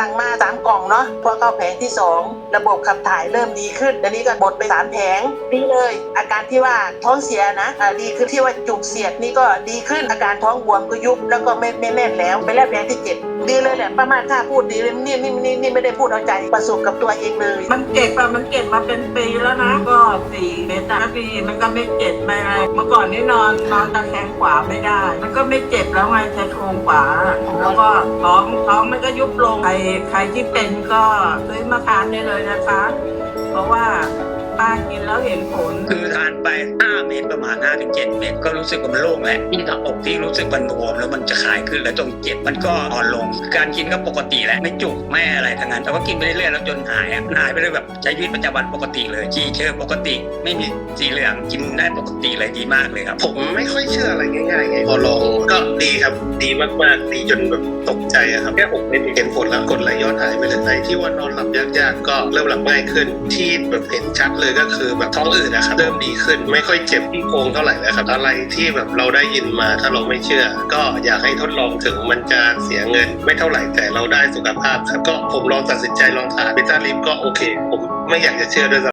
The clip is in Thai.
สั่งมาสามกล่องเนาะพอเข้าแผงที่สองระบบขับถ่ายเริ่มดีขึ้นเดี๋ยวนี้ก็บดไปสามแผงนี่เลย อาการที่ว่าท้องเสียนะดีขึ้นที่ว่าจุกเสียดนี่ก็ดีขึ้นอาการท้องบวมก็ยุบแล้วก็ไม่ไม่แน่นแล้วไปแล้วแผงที่เจ็ดดีเลยแหละป้ามาณถ้าพูดดีเลยนี่นี่นี่นี่ไม่ได้พูดเอาใจประสบกับตัวเองเลย มันเจ็บอะมันเจ็บมาเป็นปีแล้วนะก็ สี่เมตรอะปีมันก็ไม่เจ็บไม่อะไรเมื่อก่อนนี่นอนนอนตะแคงขวาไม่ได้ มันก็ไม่เจ็บแล้วไงใช้โครงขวา แล้วก็ท้องท้องมันก็ยุบลงใครใครที่เป็นก็ซื้อมาทานได้เลยนะคะ เพราะว่า ป้ากินแล้วเห็นผล คือทานไป 5 เม็ดประมาณ 5-7 เม็ดก็รู้สึกว่ามันโล่งแหละที่หน้าอกที่รู้สึกมันบวมแล้วมันจะคลายขึ้นแล้วตรงเจ็บมันก็อ่อนลง การกินก็ปกติแหละไม่จุกไม่อะไรทั้งนั้นแต่ว่ากินไปเรื่อยๆแล้วจนหายอะหายไปเลยแบบใช้ชีวิตประจำวันปกติเลยจีเชิญปกติ ไม่มีสีเหลืองกินได้ปกติเลยดีมากเลยครับผมไม่ค่อยเชื่ออะไรง่ายๆไงพอลองก็ ดีครับ ดีมากๆ ดีจนแบบตกใจอะครับ แค่หกเม็ดเห็นผลแล้วกดไหลย้อนหายไปเลยไอ้ที่ว่านอนหลับยากๆ ก็เริ่มหลับง่ายขึ้น ที่แบบเห็นชัดเลยก็คือแบบท้องอืดนะครับ เริ่มดีขึ้น ไม่ค่อยเจ็บที่โครงเท่าไหร่แล้วครับ อะไรที่แบบเราได้ยินมาถ้าเราไม่เชื่อ ก็อยากให้ทดลองถึงมันจะเสียเงิน ไม่เท่าไหร่แต่เราได้สุขภาพครับ ก็ผมลองตัดสินใจลองทานเบต้าลิฟก็โอเค ผมไม่อยากจะเชื่อด้วยซ้ำ